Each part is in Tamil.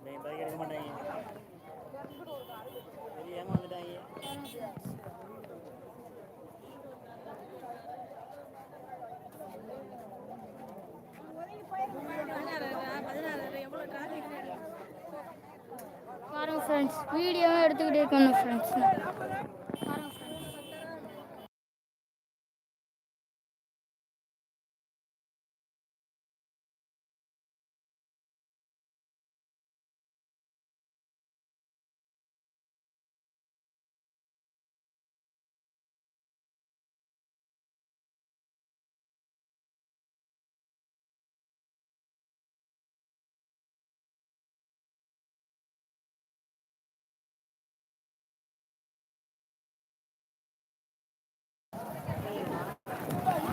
இந்த பைக் எடுக்க மாட்டாங்க. பெரிய ஏமாந்துட்டாங்க பாருங்க ஃப்ரெண்ட்ஸ் வீடியோவும் எடுத்துக்கிட்டே இருக்கணும் ஃப்ரெண்ட்ஸ்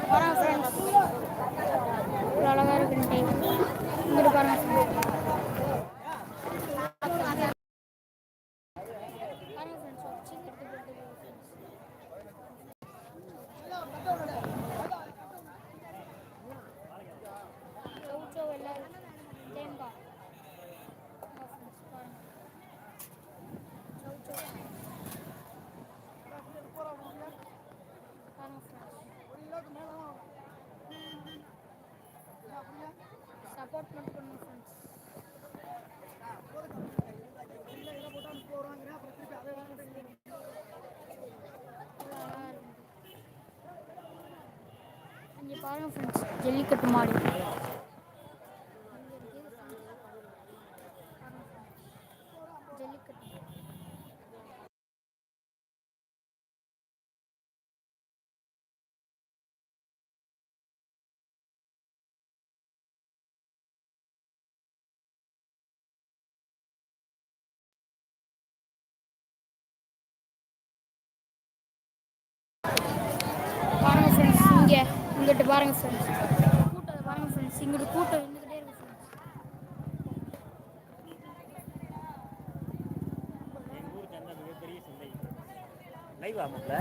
பாருங்க ஃப்ரெண்ட்ஸ் இவ்வளோ அழகாக இருக்குன்னு டைம் இங்கிட்டு பாருங்க friends. பாருங்க ஃப்ரெண்ட்ஸ் ஒரு சின்ன எடுத்து போட்டு சவுச்சோ எல்லாரும் தேங்காய் ஃப்ரெண்ட்ஸ் பாருங்க சவுச்சோ ஃப்ரெண்ட்ஸ் சப்போர்ட் மட்டும் பண்ணுங்க ஃப்ரெண்ட்ஸ் இங்கே பாருங்க ஃப்ரெண்ட்ஸ் ஜல்லிக்கட்டு மாடு. இங்கிட்டு பாருங்க ஃப்ரெண்ட்ஸ் கூட்டம் பாருங்க ஃப்ரெண்ட்ஸ் இங்கிட்டு கூட்டம் இருந்துக்கிட்டே இருக்கு ஃப்ரெண்ட்ஸ் எங்கள் ஊர் சந்தை மிகப்பெரிய சந்தை. லைவ் ஆமாம்ல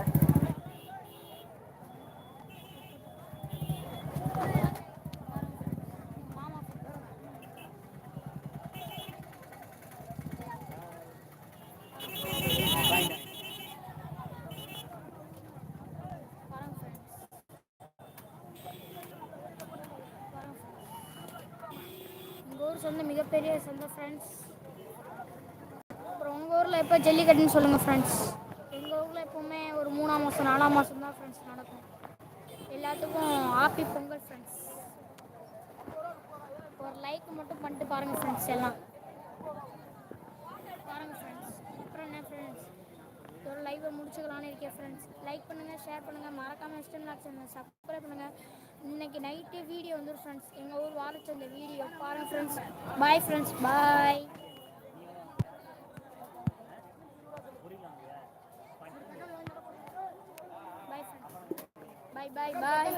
மாமா பாருங்க ஃப்ரெண்ட்ஸ் எங்கள் ஊர் சொந்த மிகப்பெரிய சொந்த ஃப்ரெண்ட்ஸ் அப்புறம் உங்கள் ஊரில் எப்போ ஜல்லிக்கட்டுன்னு சொல்லுங்கள் ஃப்ரெண்ட்ஸ் எங்கள் ஊரில் எப்போவுமே ஒரு மூணாம் மாதம் நாலாம் மாதம் தான் ஃப்ரெண்ட்ஸ் நடக்கும். எல்லாத்துக்கும் ஹாப்பி பொங்கல் ஃப்ரெண்ட்ஸ் ஒரு லைக் மட்டும் பண்ணிட்டு பாருங்கள் ஃப்ரெண்ட்ஸ் எல்லாம் பாருங்கள் ஃப்ரெண்ட்ஸ் அப்புறம் என்ன ஃப்ரெண்ட்ஸ் ஒரு வச்சுக்கலாம்னு இருக்கேன் ஃப்ரெண்ட்ஸ் லைக் பண்ணுங்கள் ஷேர் பண்ணுங்கள் மறக்காமல் இஷ்டம் சேனல் சப்ஸ்கிரைப் பண்ணுங்கள் இன்னைக்கு நைட்டு வீடியோ வந்துடும் ஃப்ரெண்ட்ஸ் எங்கள் ஊர் வாரச்சந்த வீடியோ பாருங்கள் friends bye friends bye bye friends bye bye bye